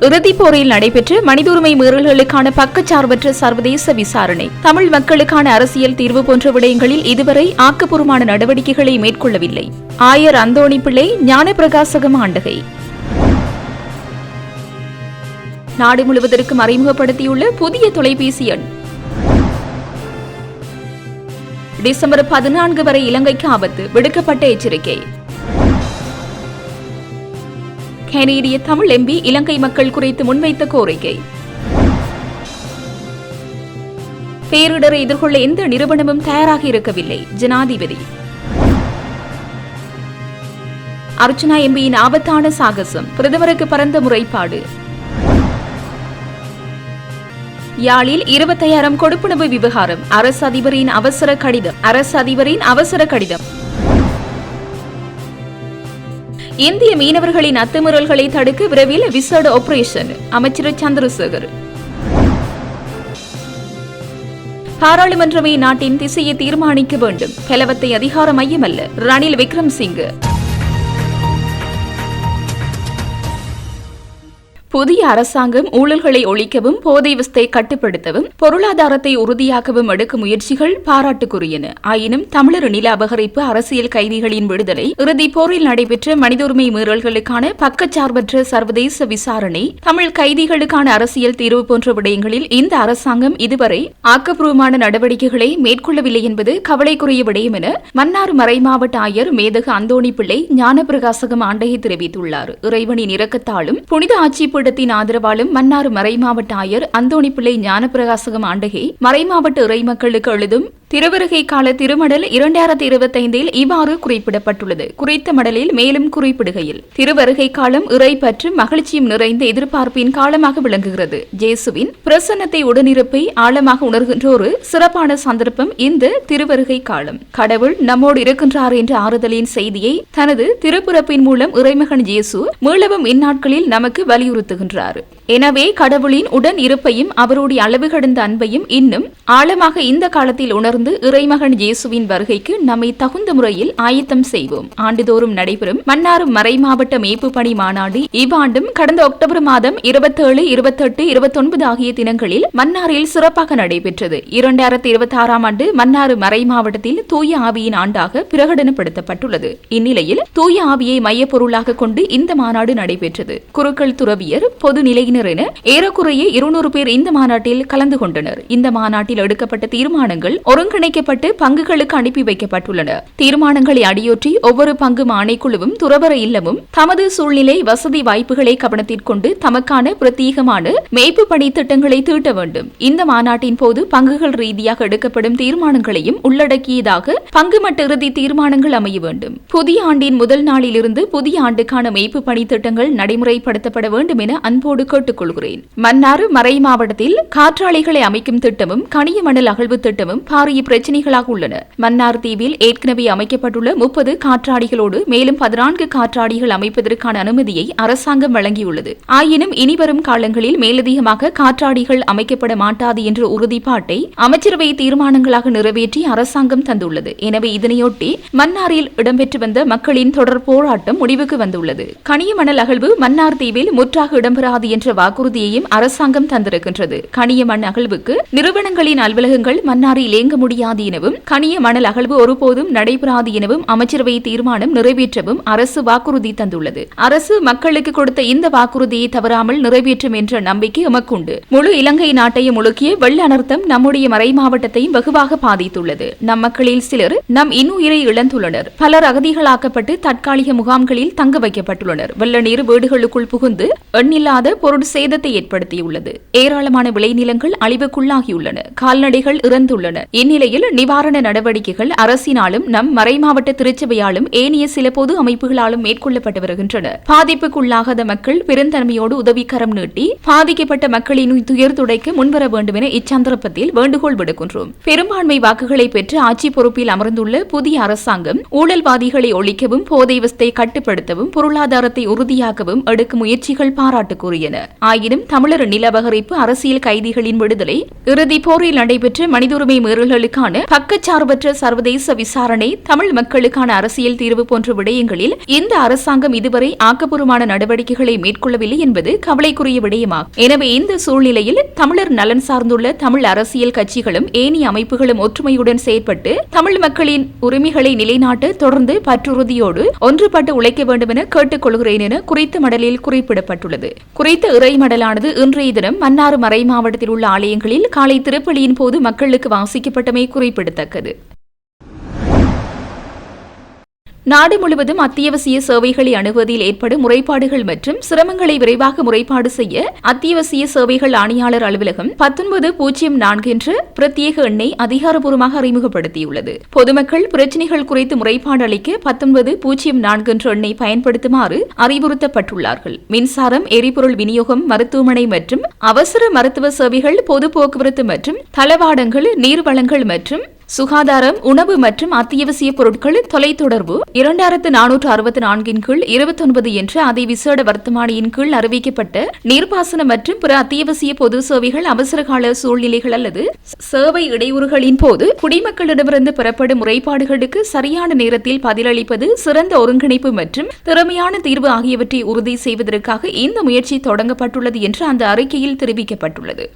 இறுதிப் போரில் நடைபெற்ற மனித உரிமை மீறல்களுக்கான பக்கச்சார்பற்ற சர்வதேச விசாரணை. தமிழ் மக்களுக்கான அரசியல் தீர்வு போன்ற விடயங்களில் இதுவரை ஆக்கப்பூர்வமான நடவடிக்கைகளை மேற்கொள்ளவில்லை. ஆயர் அந்தோணி பிள்ளை ஞானப்பிரகாசகம் ஆண்டகை. நாடு முழுவதற்கும் அறிமுகப்படுத்தியுள்ள புதிய தொலைபேசி எண். டிசம்பர் பதினான்கு வரை இலங்கைக்கு ஆபத்து விடுக்கப்பட்ட எச்சரிக்கை. கனேடிய தமிழ் எம்பி இலங்கை மக்கள் குறித்து முன்வைத்த கோரிக்கை. பேரிடரை எதிர்கொள்ள எந்த நிறுவனமும் தயாராக இருக்கவில்லை. ஜனாதிபதி. அர்ச்சனா எம்பியின் ஆபத்தான சாகசம் பிரதமருக்கு பரந்த முறைப்பாடு. யாழில் இருபத்தையாயிரம் கொடுப்பனவு விவகாரம் அரசு அதிபரின் அவசர கடிதம் அரசு அதிபரின் அவசர கடிதம். இந்திய மீனவர்களின் அத்துமீறல்களை தடுக்க விரைவில் விசேட ஆபரேஷன் அமைச்சர் சந்திரசேகர். பாராளுமன்றமே நாட்டின் திசையை தீர்மானிக்க வேண்டும். கலவத்தை அதிகார மையமல்ல ரணில் விக்ரம்சிங்கு. புதிய அரசாங்கம் ஊழல்களை ஒழிக்கவும் போதைவஸ்தை கட்டுப்படுத்தவும் பொருளாதாரத்தை உறுதியாக்கவும் எடுக்கும் முயற்சிகள் பாராட்டுக்குரியன. ஆயினும் தமிழர் நில அபகரிப்பு அரசியல் கைதிகளின் விடுதலை இறுதிப் போரில் நடைபெற்ற மனித உரிமை மீறல்களுக்கான பக்கச்சார்பற்ற சர்வதேச விசாரணை தமிழ் கைதிகளுக்கான அரசியல் தீர்வு போன்ற விடயங்களில் இந்த அரசாங்கம் இதுவரை ஆக்கப்பூர்வமான நடவடிக்கைகளை மேற்கொள்ளவில்லை என்பது கவலைக்குரிய விடயம் என மன்னார் மறைமாவட்ட ஆயர் மேதகு அந்தோணி பிள்ளை ஞானபிரகாசகம் ஆண்டகை தெரிவித்துள்ளார். இறைவனின் இரக்கத்தாலும் புனித ஆட்சி திரைப்படத்தின் ஆதரவாலும் மன்னார் மறைமாவட்ட ஆயர் அந்தோணி பிள்ளை ஞானப்பிரகாசகம் ஆண்டகை மறைமாவட்ட இறை மக்களுக்கு எழுதும் திருவருகை கால திருமடல் இரண்டாயிரத்தி இருபத்தைந்தில் இவ்வாறு குறிப்பிடப்பட்டுள்ளது. குறித்த மடலில் மேலும் குறிப்பிடுகையில் திருவருகை காலம் இறை பற்றும் மகிழ்ச்சியும் நிறைந்த எதிர்பார்ப்பின் காலமாக விளங்குகிறது. ஜேசுவின் பிரசன்னத்தை உடனிருப்பை ஆழமாக உணர்கின்ற ஒரு சிறப்பான சந்தர்ப்பம் இந்த திருவருகை காலம். கடவுள் நம்மோடு இருக்கின்றார் என்ற ஆறுதலின் செய்தியை தனது திருப்புறப்பின் மூலம் இறைமகன் ஜேசு மீளவும் இந்நாட்களில் நமக்கு வலியுறுத்துகின்றார் எனவே கடவுளின் உடன் இருப்பையும் அவருடைய அளவு கடந்த அன்பையும் இன்னும் ஆழமாக இந்த காலத்தில் உணர்ந்து இறைமகன் இயேசுவின் வருகைக்கு நம்மை தகுந்த முறையில் ஆயத்தம் செய்வோம். ஆண்டுதோறும் நடைபெறும் மன்னார் மறைமாவட்ட மேய்ப்பு பணி மாநாடு இவ்வாண்டும் கடந்த அக்டோபர் மாதம் இருபத்தேழு இருபத்தெட்டு இருபத்தொன்பது ஆகிய தினங்களில் மன்னாரில் சிறப்பாக நடைபெற்றது. இரண்டாயிரத்தி இருபத்தி ஆறாம் ஆண்டு மன்னார் மறை மாவட்டத்தில் தூய ஆவியின் ஆண்டாக பிரகடனப்படுத்தப்பட்டுள்ளது. இந்நிலையில் தூய ஆவியை மையப்பொருளாக கொண்டு இந்த மாநாடு நடைபெற்றது. குருக்கள் துறவியர் பொது நிலையினர் என ஏறக்குறைய இருநூறு பேர் இந்த மாநாட்டில் கலந்து கொண்டனர். இந்த மாநாட்டில் எடுக்கப்பட்ட தீர்மானங்கள் ஒருங்கிணைக்கப்பட்டு பங்குகளுக்கு அனுப்பி வைக்கப்பட்டுள்ளன. தீர்மானங்களை அடியொற்றி ஒவ்வொரு பங்கு ஆணைக்குழுவும் துறவர இல்லமும் தமது சூழ்நிலை வசதி வாய்ப்புகளை கவனத்தில் கொண்டு தமக்கான பிரத்யேகமான மேய்ப்பு பணி திட்டங்களை தீட்ட வேண்டும். இந்த மாநாட்டின் போது பங்குகள் ரீதியாக எடுக்கப்படும் தீர்மானங்களையும் உள்ளடக்கியதாக பங்கு மட்ட இறுதி தீர்மானங்கள் அமைய வேண்டும். புதிய ஆண்டின் முதல் நாளிலிருந்து புதிய ஆண்டுக்கான மேய்ப்பு பணி திட்டங்கள் நடைமுறைப்படுத்தப்பட வேண்டும் என அன்போடு கேட்டுக் கொள்கிறேன் மன்னார் மறை மாவட்டத்தில் காற்றாலைகளை அமைக்கும் திட்டமும் கனிய மணல் அகழ்வு திட்டமும் பாரிய பிரச்சினைகளாக உள்ளன. மன்னார் தீவில் ஏற்கனவே அமைக்கப்பட்டுள்ள முப்பது காற்றாடிகளோடு மேலும் பதினான்கு காற்றாடிகள் அமைப்பதற்கான அனுமதியை அரசாங்கம் வழங்கியுள்ளது. ஆயினும் இனிவரும் காலங்களில் மேலதிகமாக காற்றாடிகள் அமைக்கப்பட மாட்டாது என்ற உறுதிப்பாட்டை அமைச்சரவை தீர்மானங்களாக நிறைவேற்றி அரசாங்கம் தந்துள்ளது. எனவே இதனையொட்டி மன்னாரில் இடம்பெற்று வந்த மக்களின் தொடர் போராட்டம் முடிவுக்கு வந்துள்ளது. கனிய மணல் அகழ்வு மன்னார் தீவில் முற்றாக இடம்பெறாது என்ற வாக்குறுதியையும் அரசாங்கம் தந்திருக்கின்றது. கனிய மண் அகழ்வுக்கு நிறுவனங்களின் அலுவலகங்கள் மன்னாரில் இயங்க முடியாது எனவும் கனிய மணல் அகழ்வு ஒருபோதும் நடைபெறாது எனவும் அமைச்சரவை தீர்மானம் நிறைவேற்றவும் அரசு வாக்குறுதி தந்துள்ளது. அரசு மக்களுக்கு கொடுத்த இந்த வாக்குறுதியை தவறாமல் நிறைவேற்றும் என்ற நம்பிக்கை எமக்குண்டு. முழு இலங்கை நாட்டையும் முழுக்கிய வெள்ள அனர்த்தம் நம்முடைய மறை மாவட்டத்தையும் வெகுவாக பாதித்துள்ளது. நம் மக்களில் சிலர் நம் இன்னுயிரை இழந்துள்ளனர். பலர் அகதிகளாக்கப்பட்டு தற்காலிக முகாம்களில் தங்க வைக்கப்பட்டுள்ளனர். வெள்ள நீர் வீடுகளுக்குள் புகுந்து எண்ணில்லாத சேதத்தை ஏற்படுத்தியுள்ளது. ஏராளமான விளைநிலங்கள் அழிவுக்குள்ளாகியுள்ளன. கால்நடைகள் இறந்துள்ளன. இந்நிலையில் நிவாரண நடவடிக்கைகள் அரசினாலும் நம் மறைமாவட்ட திருச்சபையாலும் ஏனைய சில பொது அமைப்புகளாலும் மேற்கொள்ளப்பட்டு வருகின்றன. பாதிப்புக்குள்ளாகாத மக்கள் பெருந்தன்மையோடு உதவிக்கரம் நீட்டி பாதிக்கப்பட்ட மக்களின் துயர் துடைக்க முன்வர வேண்டும் என இச்சந்தர்ப்பத்தில் வேண்டுகோள் விடுக்கின்றோம். பெரும்பான்மை வாக்குகளை பெற்று ஆட்சி பொறுப்பில் அமர்ந்துள்ள புதிய அரசாங்கம் ஊழல்வாதிகளை ஒழிக்கவும் போதைவஸ்தை கட்டுப்படுத்தவும் பொருளாதாரத்தை உறுதியாக்கவும் எடுக்கும் முயற்சிகள் பாராட்டுக்குரியன. ஆயினும் தமிழர் நிலபகரிப்பு அரசியல் கைதிகளின் விடுதலை இறுதி போரில் நடைபெற்ற மனித உரிமை மீறல்களுக்கான பக்கச்சார்பற்ற சர்வதேச விசாரணை தமிழ் மக்களுக்கான அரசியல் தீர்வு போன்ற விடயங்களில் இந்த அரசாங்கம் இதுவரை ஆக்கப்பூர்வமான நடவடிக்கைகளை மேற்கொள்ளவில்லை என்பது கவலைக்குரிய விடயமாகும். எனவே இந்த சூழ்நிலையில் தமிழர் நலன் சார்ந்துள்ள தமிழ் அரசியல் கட்சிகளும் ஏனைய அமைப்புகளும் ஒற்றுமையுடன் செயற்பட்டு தமிழ் மக்களின் உரிமைகளை நிலைநாட்ட தொடர்ந்து பற்றுறுதியோடு ஒன்றுபட்டு உழைக்க வேண்டும் என கேட்டுக் கொள்கிறேன் என குறித்த மடலில் குறிப்பிடப்பட்டுள்ளது. குறித்த இறைமடலானது இன்றைய தினம் மன்னார் மறை மாவட்டத்தில் உள்ள ஆலயங்களில் காலை திருப்பலியின் போது மக்களுக்கு வாசிக்கப்பட்டமை குறிப்பிடத்தக்கது. நாடு முழுவதும் அத்தியாவசிய சேவைகளை அணுகுவதில் ஏற்படும் முறைப்பாடுகள் மற்றும் சிரமங்களை விரைவாக முறைப்பாடு செய்ய அத்தியாவசிய சேவைகள் ஆணையாளர் அலுவலகம் பத்தொன்பது பூஜ்ஜியம் நான்கு என்ற பிரத்யேக எண்ணை அதிகாரப்பூர்வமாக அறிமுகப்படுத்தியுள்ளது. பொதுமக்கள் பிரச்சினைகள் குறித்து முறைப்பாடு அளிக்க பத்தொன்பது பூஜ்ஜியம் நான்கு என்ற எண்ணை பயன்படுத்துமாறு அறிவுறுத்தப்பட்டுள்ளார்கள். மின்சாரம் எரிபொருள் விநியோகம் மருத்துவமனை மற்றும் அவசர மருத்துவ சேவைகள் பொது போக்குவரத்து மற்றும் தளவாடங்கள் நீர்வளங்கள் மற்றும் சுகாதாரம் உணவு மற்றும் அத்தியாவசிய பொருட்களின் தொலைத்தொடர்பு இரண்டாயிரத்து நானூற்று அறுபத்தி நான்கின் கீழ் இருபத்தி ஒன்பது என்ற அதை விசேட வர்த்தமானியின் கீழ் அறிவிக்கப்பட்ட நீர்ப்பாசனம் மற்றும் பிற அத்தியாவசிய பொது சேவைகள் அவசரகால சூழ்நிலைகள் அல்லது சேவை இடையூறுகளின் போது குடிமக்களிடமிருந்து பெறப்படும் முறைப்பாடுகளுக்கு சரியான நேரத்தில் பதிலளிப்பது சிறந்த ஒருங்கிணைப்பு மற்றும் திறமையான தீர்வு ஆகியவற்றை உறுதி செய்வதற்காக இந்த முயற்சி தொடங்கப்பட்டுள்ளது என்று அந்த அறிக்கையில் தெரிவிக்கப்பட்டுள்ளது.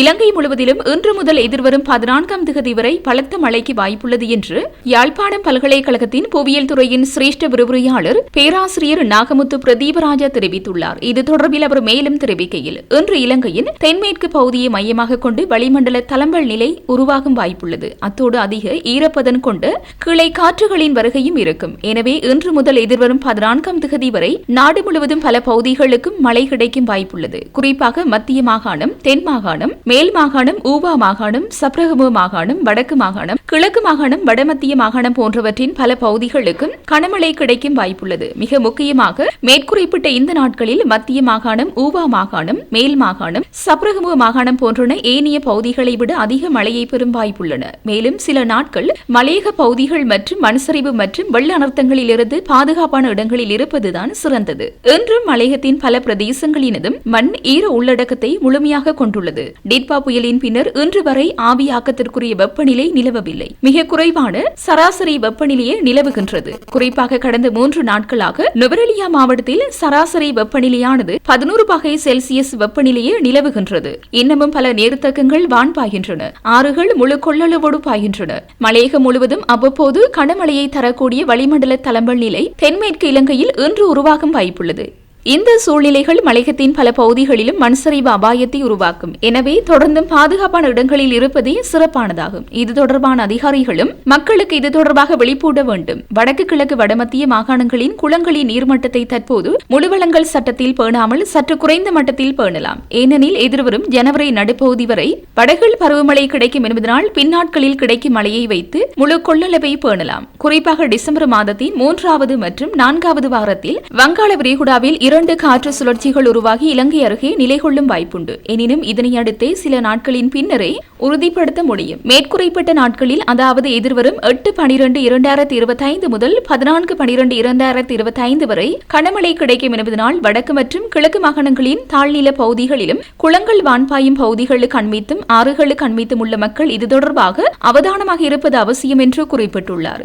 இலங்கை முழுவதிலும் இன்று முதல் எதிர்வரும் பதினான்காம் திகதி வரை பலத்த மழைக்கு வாய்ப்புள்ளது என்று யாழ்ப்பாணம் பல்கலைக்கழகத்தின் புவியியல் துறையின் சிரேஷ்ட விரிவுரையாளர் பேராசிரியர் நாகமுத்து பிரதீபராஜா தெரிவித்துள்ளார். இது தொடர்பில் அவர் மேலும் தெரிவிக்கையில் இன்று இலங்கையின் தென்மேற்கு பகுதியை மையமாக கொண்டு வளிமண்டல தளம்பல் நிலை உருவாகும் வாய்ப்புள்ளது. அத்தோடு அதிக ஈரப்பதன் கொண்டு கிளை காற்றுகளின் வருகையும் இருக்கும். எனவே இன்று முதல் எதிர்வரும் பதினான்காம் திகதி வரை நாடு முழுவதும் பல பகுதிகளுக்கும் மழை கிடைக்கும் வாய்ப்புள்ளது. குறிப்பாக மத்திய மாகாணம் தென் மாகாணம் மேல் மாகாணம் ஊவா மாகாணம் சப்ரகமு மாகாணம் வடக்கு மாகாணம் கிழக்கு மாகாணம் வடமத்திய மாகாணம் போன்றவற்றின் பல பகுதிகளுக்கும் கனமழை கிடைக்கும் வாய்ப்புள்ளது. மிக முக்கியமாக மேற்குறிப்பிட்ட இந்த நாட்களில் மத்திய மாகாணம் ஊவா மாகாணம் மேல் மாகாணம் சப்ரகமு மாகாணம் போன்றன ஏனைய பகுதிகளை விட அதிக மழையை பெறும் வாய்ப்புள்ளன. மேலும் சில நாட்கள் மலையக பகுதிகள் மற்றும் மண்சரிவு மற்றும் வெள்ள அனர்த்தங்களில் இருந்து பாதுகாப்பான இடங்களில் இருப்பதுதான் சிறந்தது. என்றும் மலையகத்தின் பல பிரதேசங்களினதும் மண் ஈர உள்ளடக்கத்தை முழுமையாக கொண்டுள்ளது. டிட்பா புயலின் பின்னர் இன்று வரை ஆவியாக்கத்திற்குரிய வெப்பநிலை நிலவவில்லை. மிக குறைவான சராசரி வெப்பநிலையே நிலவுகின்றது. குறிப்பாக கடந்த மூன்று நாட்களாக நுவரெலியா மாவட்டத்தில் சராசரி வெப்பநிலையானது பதினோரு வகை செல்சியஸ் வெப்பநிலையே நிலவுகின்றது. இன்னமும் பல நீர்த்தக்கங்கள் வான் பாய்கின்றன ஆறுகள் முழு கொள்ளளவோடு பாய்கின்றன. மலையகம் முழுவதும் அவ்வப்போது கனமழையை தரக்கூடிய வளிமண்டல தளம்பல் நிலை தென்மேற்கு இலங்கையில் இன்று உருவாகும் வாய்ப்புள்ளது. இந்த சூழ்நிலைகள் மலையகத்தின் பல பகுதிகளிலும் மண்சரிவு அபாயத்தை உருவாக்கும். எனவே தொடர்ந்தும் பாதுகாப்பான இடங்களில் இருப்பதே சிறப்பானதாகும். இது தொடர்பான அதிகாரிகளும் மக்களுக்கு இது தொடர்பாக வெளிப்பூட வேண்டும். வடக்கு கிழக்கு வடமத்திய மாகாணங்களின் குளங்களின் நீர்மட்டத்தை தற்போது முழுவளங்கள் சட்டத்தில் பேணாமல் சற்று குறைந்த மட்டத்தில் பேணலாம். ஏனெனில் எதிர்வரும் ஜனவரி நடுப்பகுதி வரை வடகில் பருவமழை கிடைக்கும் என்பதனால் பின்னாட்களில் கிடைக்கும் மழையை வைத்து முழு கொள்ளளவை பேணலாம். குறிப்பாக டிசம்பர் மாதத்தின் மூன்றாவது மற்றும் நான்காவது வாரத்தில் வங்காள விரிகுடாவில் இரண்டு காற்று சுழற்சிகள் உருவாகி இலங்கை அருகே நிலை கொள்ளும் வாய்ப்புண்டு. எனினும் இதனை அடுத்தே சில நாட்களின் பின்னரே உறுதிப்படுத்த முடியும். மேற்குறிப்பிட்ட நாட்களில் அதாவது எதிர்வரும் எட்டு பனிரெண்டு இரண்டாயிரத்தி இருபத்தி ஐந்து முதல் பதினான்கு பனிரெண்டு இரண்டாயிரத்தி இருபத்தி ஐந்து வரை கனமழை கிடைக்கும் என்பதனால் வடக்கு மற்றும் கிழக்கு மாகாணங்களின் தாழ்நில பகுதிகளிலும் குளங்கள் வான்பாயும் பகுதிகளுக்கு அண்மித்தும் ஆறுகளுக்கு அண்மித்தும் உள்ள மக்கள் இது தொடர்பாக அவதானமாக இருப்பது அவசியம் என்று குறிப்பிட்டுள்ளார்.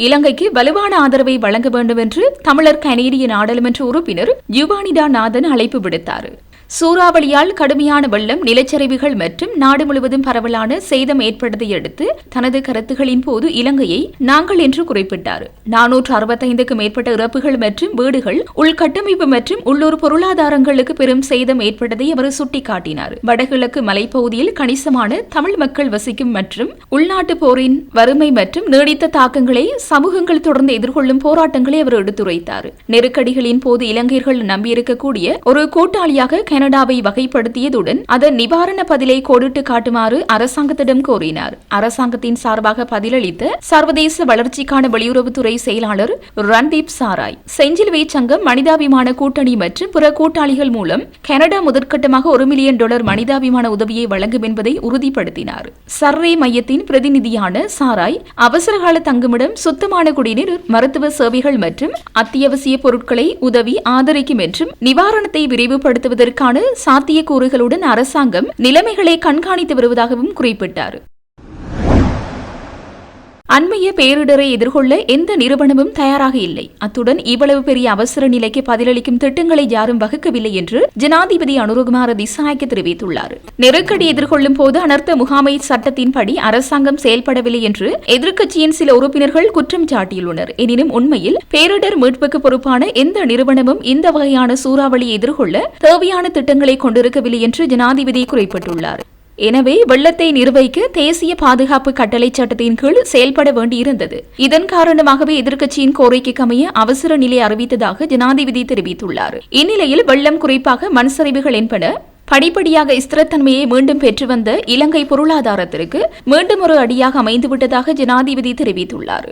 இலங்கைக்கு வலுவான ஆதரவை வழங்க வேண்டும் என்று தமிழர் கனேடிய நாடாளுமன்ற உறுப்பினர் யுவானிடா நாதன் அழைப்பு விடுத்தார். சூறாவளியால் கடுமையான வெள்ளம் நிலச்சரிவுகள் மற்றும் நாடு முழுவதும் பரவலான சேதம் ஏற்பட்டதை அடுத்து தனது கருத்துகளின் போது இலங்கையை நாங்கள் என்று குறிப்பிட்டார். நானூற்று அறுபத்தைந்துக்கு மேற்பட்ட இறப்புகள் மற்றும் வீடுகள் உள்கட்டமைப்பு மற்றும் உள்ளூர் பொருளாதாரங்களுக்கு பெரும் சேதம் ஏற்பட்டதை அவர் சுட்டிக்காட்டினார். வடகிழக்கு மலைப்பகுதியில் கணிசமான தமிழ் மக்கள் வசிக்கும் மற்றும் உள்நாட்டு போரின் வறுமை மற்றும் நீடித்த தாக்கங்களை சமூகங்கள் தொடர்ந்து எதிர்கொள்ளும் போராட்டங்களை அவர் எடுத்துரைத்தார். நெருக்கடிகளின் போது இலங்கையர்கள் நம்பியிருக்கக்கூடிய ஒரு கூட்டாளியாக கனடாவை வகைப்படுத்தியதுடன் அதன் நிவாரண பதிலை கோடிட்டு காட்டுமாறு அரசாங்கத்திடம் கோரினார். அரசாங்கத்தின் சார்பாக பதிலளித்த சர்வதேச வளர்ச்சிக்கான வெளியுறவுத்துறை செயலாளர் ரன்தீப் சாராய் செஞ்சிலுவை சங்கம் மனிதாபிமான கூட்டணி மற்றும் பிற கூட்டாளிகள் மூலம் கனடா முதற்கட்டமாக ஒரு மில்லியன் டாலர் மனிதாபிமான உதவியை வழங்கும் என்பதை உறுதிப்படுத்தினார். சர்ரே மையத்தின் பிரதிநிதியான சாராய் அவசரகால தங்குமிடம் சுத்தமான குடிநீர் மருத்துவ சேவைகள் மற்றும் அத்தியாவசிய பொருட்களை உதவி ஆதரிக்கும் என்றும் நிவாரணத்தை விரைவுபடுத்துவதற்கான தீர்வுக்கான சாத்தியக்கூறுகளுடன் அரசாங்கம் நிலைமைகளை கண்காணித்து வருவதாகவும் குறிப்பிட்டார். அண்மைய பேரிடரை எதிர்கொள்ள எந்த நிறுவனமும் தயாராக இல்லை. அத்துடன் இவ்வளவு பெரிய அவசர நிலைக்கு பதிலளிக்கும் திட்டங்களை யாரும் வகுக்கவில்லை என்று ஜனாதிபதி அனுரகுமார திசாய்க்கு தெரிவித்துள்ளார். நெருக்கடி எதிர்கொள்ளும் போது அனர்த்த முகாமை சட்டத்தின்படி அரசாங்கம் செயல்படவில்லை என்று எதிர்க்கட்சியின் சில உறுப்பினர்கள் குற்றம் சாட்டியுள்ளனர். எனினும் உண்மையில் பேரிடர் மீட்புக்கு பொறுப்பான எந்த நிறுவனமும் இந்த வகையான சூறாவளியை எதிர்கொள்ள தேவையான திட்டங்களை கொண்டிருக்கவில்லை என்று ஜனாதிபதி குறிப்பிட்டுள்ளார். எனவே வெள்ளத்தை நிர்வகிக்க தேசிய பாதுகாப்பு கட்டளை சட்டத்தின் கீழ் செயல்பட வேண்டியிருந்தது. இதன் காரணமாகவே எதிர்க்கட்சியின் கோரிக்கைக்கு அமைய அவசர நிலை அறிவித்ததாக ஜனாதிபதி தெரிவித்துள்ளார். இந்நிலையில் வெள்ளம் குறிப்பாக மண்சரிவுகள் என்பன படிப்படியாக ஸ்திரத்தன்மையை மீண்டும் பெற்று வந்த இலங்கை பொருளாதாரத்திற்கு மீண்டும் ஒரு அடியாக அமைந்துவிட்டதாக ஜனாதிபதி தெரிவித்துள்ளார்.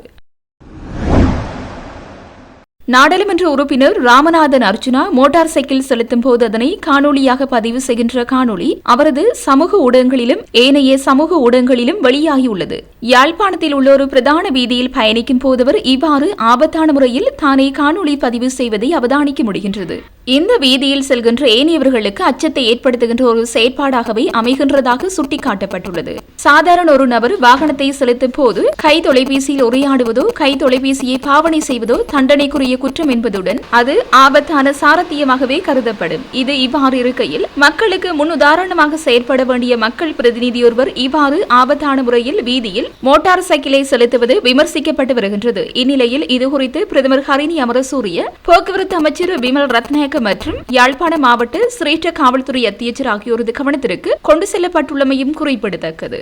நாடாளுமன்ற உறுப்பினர் ராமநாதன் அர்ஜுனா மோட்டார் சைக்கிள் செலுத்தும் போது அதனை காணொலியாக பதிவு செய்கின்ற காணொலி அவரது சமூக ஊடகங்களிலும் ஏனைய சமூக ஊடகங்களிலும் வெளியாகியுள்ளது. யாழ்ப்பாணத்தில் உள்ள ஒரு பிரதான வீதியில் பயணிக்கும் போதவர் இவ்வாறு ஆபத்தான முறையில் தானே காணொலி பதிவு செய்வதை அவதானிக்க முடிகின்றது. இந்த வீதியில் செல்கின்ற ஏனையவர்களுக்கு அச்சத்தை ஏற்படுத்துகின்ற ஒரு செயற்பாடாகவே அமைகின்றதாக சுட்டிக்காட்டப்பட்டுள்ளது. சாதாரண ஒரு நபர் வாகனத்தை செலுத்தும் போது கை தொலைபேசியில் உரையாடுவதோ கை தொலைபேசியை பாவனை செய்வதோ தண்டனைக்குரிய குற்றம் என்பதுடன் அது ஆபத்தான சாரத்தியமாகவே கருதப்படும். இது இவ்வாறு இருக்கையில் மக்களுக்கு முன் உதாரணமாக செயற்பட வேண்டிய மக்கள் பிரதிநிதி ஒருவர் இவ்வாறு ஆபத்தான முறையில் வீதியில் மோட்டார் சைக்கிளை செலுத்துவது விமர்சிக்கப்பட்டு வருகின்றது. இந்நிலையில் இதுகுறித்து பிரதமர் ஹரிணி அமரசூரிய போக்குவரத்து அமைச்சர் விமல் ரத்நாயக்க மற்றும் யாழ்ப்பாண மாவட்ட சிரேஷ்ட காவல்துறை அத்தியட்சர் ஆகியோரது கவனத்திற்கு கொண்டு செல்லப்பட்டுள்ளமையும் குறிப்பிடத்தக்கது.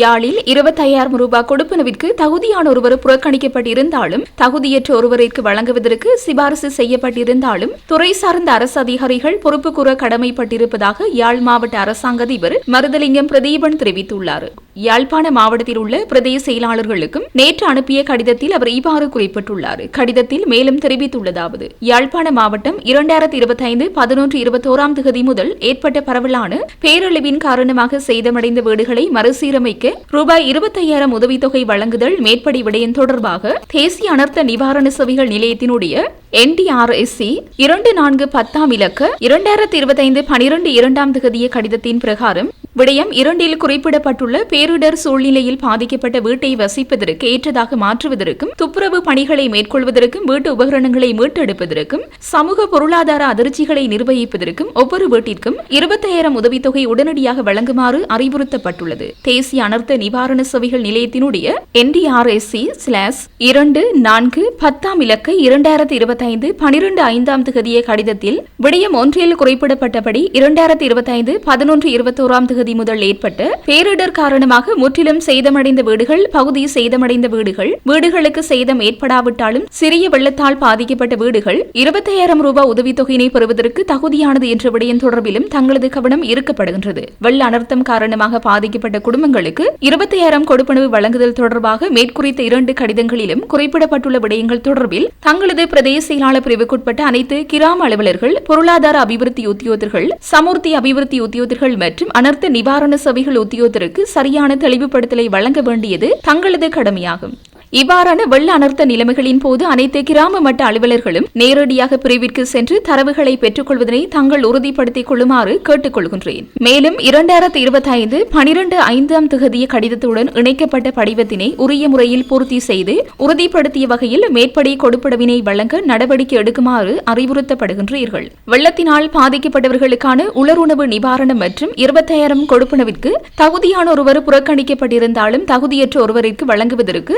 யாழில் இருபத்தையாயிரம் ரூபாய் கொடுப்பனவிற்கு தகுதியான ஒருவர் புறக்கணிக்கப்பட்டிருந்தாலும் தகுதியற்ற ஒருவருக்கு வழங்குவதற்கு சிபாரிசு செய்யப்பட்டிருந்தாலும் துறை சார்ந்த அரசு அதிகாரிகள் பொறுப்பு கூற கடமைப்பட்டிருப்பதாக யாழ் மாவட்ட அரசாங்க அதிபர் மருதலிங்கம் பிரதீபன் தெரிவித்துள்ளார். யாழ்ப்பாண மாவட்டத்தில் உள்ள பிரதேச செயலாளர்களுக்கும் நேற்று அனுப்பிய கடிதத்தில் அவர் இவ்வாறு குறிப்பிட்டுள்ளார். கடிதத்தில் மேலும் தெரிவித்துள்ளதாவது யாழ்ப்பாண மாவட்டம் இரண்டாயிரத்தி இருபத்தி ஐந்து பதினொன்று இருபத்தோராம் தேதி முதல் ஏற்பட்ட பரவலான பேரழிவின் காரணமாக சேதமடைந்த வீடுகளை மறுசீரமைக்க ரூபாய் இருபத்தையாயிரம் உதவித்தொகை வழங்குதல் மேற்படி விடயம் தொடர்பாக தேசிய அனர்த்த நிவாரண சேவைகள் நிலையத்தினுடைய என்டிஆர்எஸ்சி இரண்டு நான்கு பத்தாம் இலக்க இரண்டாயிரத்தி இருபத்தி ஐந்து பனிரெண்டு இரண்டாம் தகுதிய கடிதத்தின் பிரகாரம் விடயம் இரண்டில் குறிப்பிடப்பட்டுள்ள பேரிடர் சூழ்நிலையில் பாதிக்கப்பட்ட வீட்டை வசிப்பதற்கு ஏற்றதாக மாற்றுவதற்கும் துப்புரவு பணிகளை மேற்கொள்வதற்கும் வீட்டு உபகரணங்களை மீட்டெடுப்பதற்கும் சமூக பொருளாதார அதிர்ச்சிகளை நிர்வகிப்பதற்கும் ஒவ்வொரு வீட்டிற்கும் இருபத்தாயிரம் உதவித்தொகை உடனடியாக வழங்குமாறு அறிவுறுத்தப்பட்டுள்ளது. தேசிய அனர்த்த நிவாரண சபைகள் நிலையத்தினுடைய என்டிஆர்எஸ்சி ஸ்லாஸ் இரண்டு நான்கு பத்தாம் இலக்கு இரண்டாயிரத்தி இருபத்தி இருபத்தைந்து பனிரெண்டு ஐந்தாம் தேதிய கடிதத்தில் விடயம் ஒன்றில் குறிப்பிடப்பட்டபடி இரண்டாயிரத்தி இருபத்தைந்து பதினொன்று இருபத்தோராம் திகதி முதல் ஏற்பட்ட பேரிடர் காரணமாக முற்றிலும் சேதமடைந்த வீடுகள் பகுதி சேதமடைந்த வீடுகள் வீடுகளுக்கு சேதம் ஏற்படாவிட்டாலும் சிறிய வெள்ளத்தால் பாதிக்கப்பட்ட வீடுகள் இருபத்தையாயிரம் ரூபாய் உதவித்தொகையினை பெறுவதற்கு தகுதியானது என்ற விடயம் தொடர்பிலும் தங்களது கவனம் ஈர்க்கப்படுகின்றது. வெள்ள அனர்த்தம் காரணமாக பாதிக்கப்பட்ட குடும்பங்களுக்கு இருபத்தையாயிரம் கொடுப்பனவு வழங்குதல் தொடர்பாக மேற்குறித்த இரண்டு கடிதங்களிலும் குறிப்பிடப்பட்டுள்ள விடயங்கள் தொடர்பில் தங்களது பிரதேச செயலாளர் பிரிவுக்குட்பட்ட அனைத்து கிராம அலுவலர்கள் பொருளாதார அபிவிருத்தி உத்தியோகர்கள் சமூர்த்தி அபிவிருத்தி உத்தியோகர்கள் மற்றும் அனர்த்த நிவாரண சபைகள் உத்தியோகத்திற்கு சரியான தெளிவுபடுத்தலை வழங்க வேண்டியது தங்களது கடமையாகும். இவ்வாறான வெள்ள அனர்த்த நிலைமைகளின் போது அனைத்து கிராம மட்ட அலுவலர்களும் நேரடியாக பிரிவிற்கு சென்று தரவுகளை பெற்றுக் கொள்வதனை தாங்கள் உறுதிப்படுத்திக் கொள்ளுமாறு கேட்டுக் கொள்கின்றேன் மேலும் இரண்டாயிரத்தி இருபத்தி ஐந்து பனிரெண்டு ஐந்தாம் திகதிய கடிதத்துடன் இணைக்கப்பட்ட படிவத்தினை உரிய முறையில் பூர்த்தி செய்து உறுதிப்படுத்திய வகையில் மேற்படி கொடுப்படவினை வழங்க நடவடிக்கை எடுக்குமாறு அறிவுறுத்தப்படுகின்றீர்கள். வெள்ளத்தினால் பாதிக்கப்பட்டவர்களுக்கான உலருணவு நிவாரணம் மற்றும் இருபத்தாயிரம் கொடுப்பனவிற்கு தகுதியான ஒருவர் புறக்கணிக்கப்பட்டிருந்தாலும் தகுதியற்ற ஒருவருக்கு வழங்குவதற்கு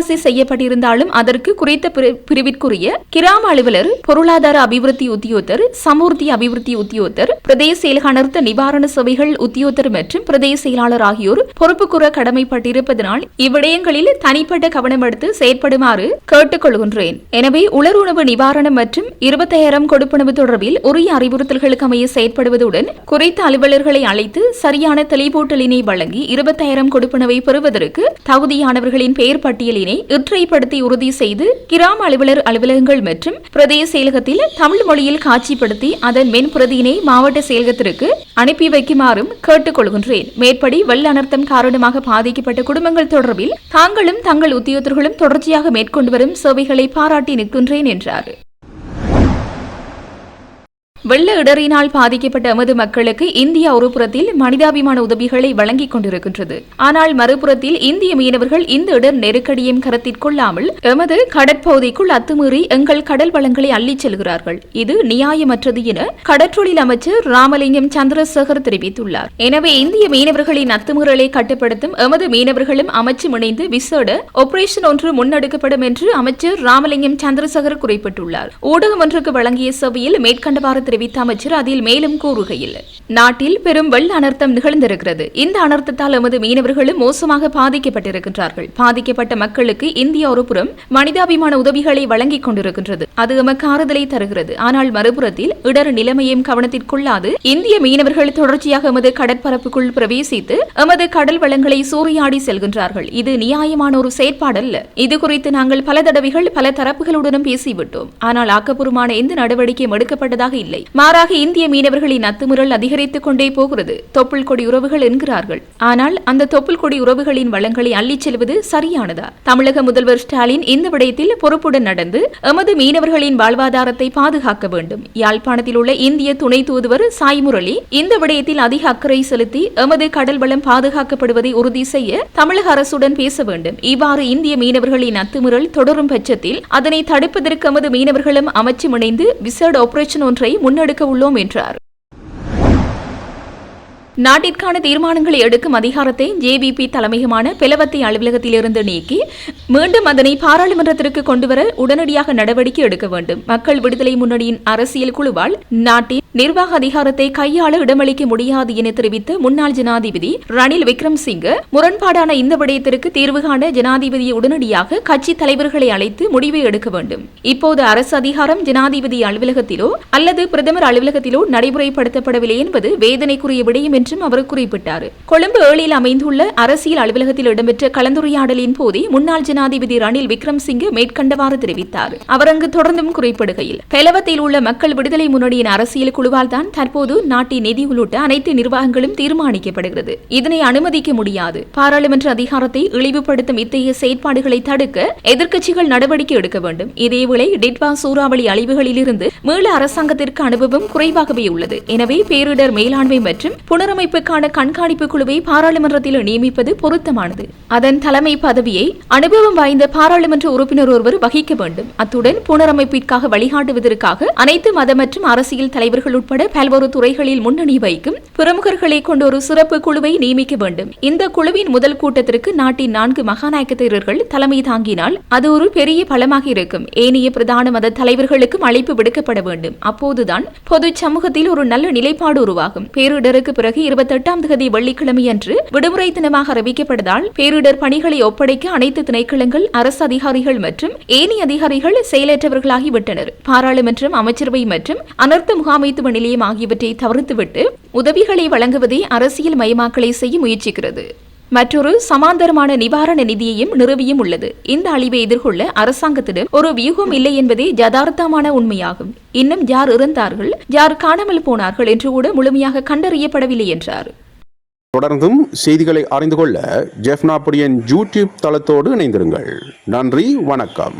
சிபாரசு செய்யப்பட்டிருந்தாலும் அதற்கு குறித்த பிரிவிற்குரிய கிராம அலுவலர் பொருளாதார அபிவிருத்தி உத்தியோகத்தர் சமூர்த்தி அபிவிருத்தி உத்தியோகத்தர் பிரதேச செயல்கணர்த்த நிவாரண சபைகள் உத்தியோகத்தர் மற்றும் பிரதேச செயலாளர் ஆகியோர் பொறுப்புக்கூற கடமைப்பட்டிருப்பதனால் இவ்விடயங்களில் தனிப்பட்ட கவனம் எடுத்து செயற்படுமாறு கேட்டுக்கொள்கின்றேன். எனவே எனவே உலருணவு நிவாரணம் மற்றும் இருபத்தாயிரம் கொடுப்பனவு தொடர்பில் உரிய அறிவுறுத்தல்களுக்கு அமைய செயற்படுவதுடன் குறித்த அலுவலர்களை அழைத்து சரியான தெளிவூட்டலினை வழங்கி இருபத்தாயிரம் கொடுப்பனவை பெறுவதற்கு தகுதியானவர்களின் பெயர் பட்டியலினை இற்றைப்படுத்தி உறுதி செய்து கிராம அலுவலர் அலுவலகங்கள் மற்றும் பிரதேச செயலகத்தில் தமிழ் மொழியில் காட்சிப்படுத்தி அதன் மென்பிரதியினை மாவட்ட செயலகத்திற்கு அனுப்பி வைக்குமாறும் கேட்டுக் கொள்கின்றேன் மேற்படி வெள்ள அனர்த்தம் காரணமாக பாதிக்கப்பட்ட குடும்பங்கள் தொடர்பில் தாங்களும் தங்கள் உத்தியோகர்களும் தொடர்ச்சியாக மேற்கொண்டு வரும் சேவைகளை பாராட்டி நிற்கின்றேன் என்றார். வெள்ள இடரினால் பாதிக்கப்பட்ட எமது மக்களுக்கு இந்தியா ஒருபுறத்தில் மனிதாபிமான உதவிகளை வழங்கிக் கொண்டிருக்கின்றது. ஆனால் மறுபுறத்தில் இந்திய மீனவர்கள் இந்த இடர் நெருக்கடியும் கருத்தில் கொள்ளாமல் எமது கடற்பகுதிக்குள் அத்துமீறி எங்கள் கடல் வளங்களை அள்ளிச் செல்கிறார்கள். இது நியாயமற்றது என கடற்றொழில் அமைச்சர் ராமலிங்கம் சந்திரசேகர் தெரிவித்துள்ளார். எனவே இந்திய மீனவர்களின் அத்துமீறலை கட்டுப்படுத்தும் எமது மீனவர்களும் அமைச்சும் இணைந்து விசேட ஆபரேஷன் ஒன்று முன்னெடுக்கப்படும் என்று அமைச்சர் ராமலிங்கம் சந்திரசேகர் குறிப்பிட்டுள்ளார். ஊடகம் ஒன்றுக்கு வழங்கிய சபையில் மேற்கண்டவாறு தெரிவித்த அமைச்சர் அதில் மேலும் கூறுகையில் நாட்டில் பெரும் வெள்ள அனர்த்தம் நிகழ்ந்திருக்கிறது. இந்த அனர்த்தத்தால் எமது மீனவர்களும் மோசமாக பாதிக்கப்பட்டிருக்கின்றார்கள். பாதிக்கப்பட்ட மக்களுக்கு இந்தியா ஒருபுறம் மனிதாபிமான உதவிகளை வழங்கிக் கொண்டிருக்கின்றது. அது எமக்கு ஆறுதலை தருகிறது. ஆனால் மறுபுறத்தில் இடர் நிலைமையும் கவனத்திற்குள்ளாது இந்திய மீனவர்கள் தொடர்ச்சியாக எமது கடற்பரப்புக்குள் பிரவேசித்து எமது கடல் வளங்களை சூறையாடி செல்கின்றார்கள். இது நியாயமான ஒரு செயற்பாடல்ல. இது குறித்து நாங்கள் பல தடவைகள் பல தரப்புகளுடனும் பேசிவிட்டோம். ஆனால் ஆக்கப்பூர்வமான எந்த நடவடிக்கையும் எடுக்கப்பட்டதாக இல்லை. மாறாக இந்திய மீனவர்களின் அத்துமுறல் அதிகரித்துக் கொண்டே போகிறது. தொப்புள் கொடி உறவுகள் என்கிறார்கள். ஆனால் அந்த தொப்புள் கொடி உறவுகளின் வளங்களை அள்ளிச் செல்வது சரியானதா? தமிழக முதல்வர் ஸ்டாலின் இந்த விடயத்தில் பொறுப்புடன் நடந்து எமது மீனவர்களின் வாழ்வாதாரத்தை பாதுகாக்க வேண்டும். யாழ்ப்பாணத்தில் உள்ள இந்திய துணை தூதுவர் சாய் முரளி இந்த விடயத்தில் அதிக அக்கறை செலுத்தி எமது கடல் வளம் பாதுகாக்கப்படுவதை உறுதி செய்ய தமிழக அரசுடன் பேச வேண்டும். இவ்வாறு இந்திய மீனவர்களின் அத்துமுறல் தொடரும் பட்சத்தில் அதனை தடுப்பதற்கு எமது மீனவர்களும் அமைச்சு இணைந்து விசேட ஆபரேஷன் ஒன்றை முன்னெடுக்க உள்ளோம் என்றார். நாட்டிற்கான தீர்மானங்களை எடுக்கும் அதிகாரத்தை ஜேபிபி தலைமையகமான பெலவத்தை அலுவலகத்திலிருந்து நீக்கி மீண்டும் அதனை பாராளுமன்றத்திற்கு கொண்டுவர உடனடியாக நடவடிக்கை எடுக்க வேண்டும். மக்கள் விடுதலை முன்னணியின் அரசியல் குழுவால் நாட்டின் நிர்வாக அதிகாரத்தை கையாள இடமளிக்க முடியாது என தெரிவித்த முன்னாள் ஜனாதிபதி ரணில் விக்ரம்சிங்க முரண்பாடான இந்த விடயத்திற்கு தீர்வு காண ஜனாதிபதியை உடனடியாக கட்சி தலைவர்களை அழைத்து முடிவை எடுக்க வேண்டும். இப்போது அரசு அதிகாரம் ஜனாதிபதி அலுவலகத்திலோ அல்லது பிரதமர் அலுவலகத்திலோ நடைமுறைப்படுத்தப்படவில்லை என்பது வேதனைக்குரிய விடயம் என்றும் அவர் குறிப்பிட்டார். கொழும்பு ஏழில் அமைந்துள்ள அரசியல் அலுவலகத்தில் இடம்பெற்ற கலந்துரையாடலின் போதே முன்னாள் ஜனாதிபதி ரணில் விக்ரம்சிங்கே மேற்கண்டவாறு தெரிவித்தார். அவர் அங்கு தொடர்ந்தும் குறிப்பிடுகையில் பெலவத்தில் உள்ள மக்கள் விடுதலை முன்னணியின் அரசியல் குழுவால் தான் தற்போது நாட்டின் நிதி உள்ளிட்ட அனைத்து நிர்வாகங்களும் தீர்மானிக்கப்படுகிறது. இதனை அனுமதிக்க முடியாது. பாராளுமன்ற அதிகாரத்தை இழிவுபடுத்தும் இத்தகைய செயற்பாடுகளை தடுக்க எதிர்க்கட்சிகள் நடவடிக்கை எடுக்க வேண்டும். இதேவேளை டிட்வா சூறாவளி அழிவுகளிலிருந்து மீள அரசாங்கத்திற்கு அனுபவம் குறைவாகவே உள்ளது. எனவே பேரிடர் மேலாண்மை மற்றும் புனரமைப்புக்கான கண்காணிப்பு குழுவை பாராளுமன்றத்தில் நியமிப்பது பொருத்தமானது. அதன் தலைமை பதவியை அனுபவம் வாய்ந்த பாராளுமன்ற உறுப்பினர் ஒருவர் வகிக்க வேண்டும். அத்துடன் புனரமைப்பிற்காக வழிகாட்டுவதற்காக அனைத்து மத மற்றும் அரசியல் தலைவர்கள் உட்பட பல்வேறு துறைகளில் முன்னணி வைக்கும் பிரமுகர்களை கொண்ட ஒரு சிறப்பு குழுவை நியமிக்க வேண்டும். இந்த குழுவின் முதல் கூட்டத்திற்கு நாட்டின் நான்கு மகாநாயக்க தேரர்கள் தலைமை தாங்கினால் அது ஒரு பெரிய பலமாக இருக்கும். ஏனைய பிரதான மத தலைவர்களுக்கும் அழைப்பு விடுக்கப்பட வேண்டும். அப்போதுதான் பொது சமூகத்தில் ஒரு நல்ல நிலைப்பாடு உருவாகும். பேரிடருக்கு பிறகு இருபத்தெட்டாம் தேதி வெள்ளிக்கிழமை அன்று விடுமுறை தினமாக அறிவிக்கப்பட்டதால் பேரிடர் பணிகளை ஒப்படைக்க அனைத்து திணைக்களங்கள் அரசு அதிகாரிகள் மற்றும் ஏனைய அதிகாரிகள் செயலற்றவர்களாகிவிட்டனர். பாராளுமன்றம் அமைச்சரவை மற்றும் அனர்த்த முகாமை மருத்துவ நிலையம் ஆகியவற்றை தவிர்த்துவிட்டு உதவிகளை வழங்குவதே அரசியல் மயமாக்கலை செய்ய முயற்சிக்கிறது. மற்றொரு சமாந்தரமான நிவாரண நிதியையும் நிறுவியும் உள்ளது. இந்த அழிவை எதிர்கொள்ள அரசாங்கத்திடம் ஒரு வியூகம் இல்லை என்பதே யதார்த்தமான உண்மையாகும். இன்னும் யார் இறந்தார்கள் யார் காணாமல் போனார்கள் என்று கூட முழுமையாக கண்டறியப்படவில்லை என்றார். தொடர்ந்தும் செய்திகளை அறிந்து கொள்ள ஜெஃப்னாபுரியன் யூடியூப் தளத்தோடு இணைந்திருங்கள். நன்றி வணக்கம்.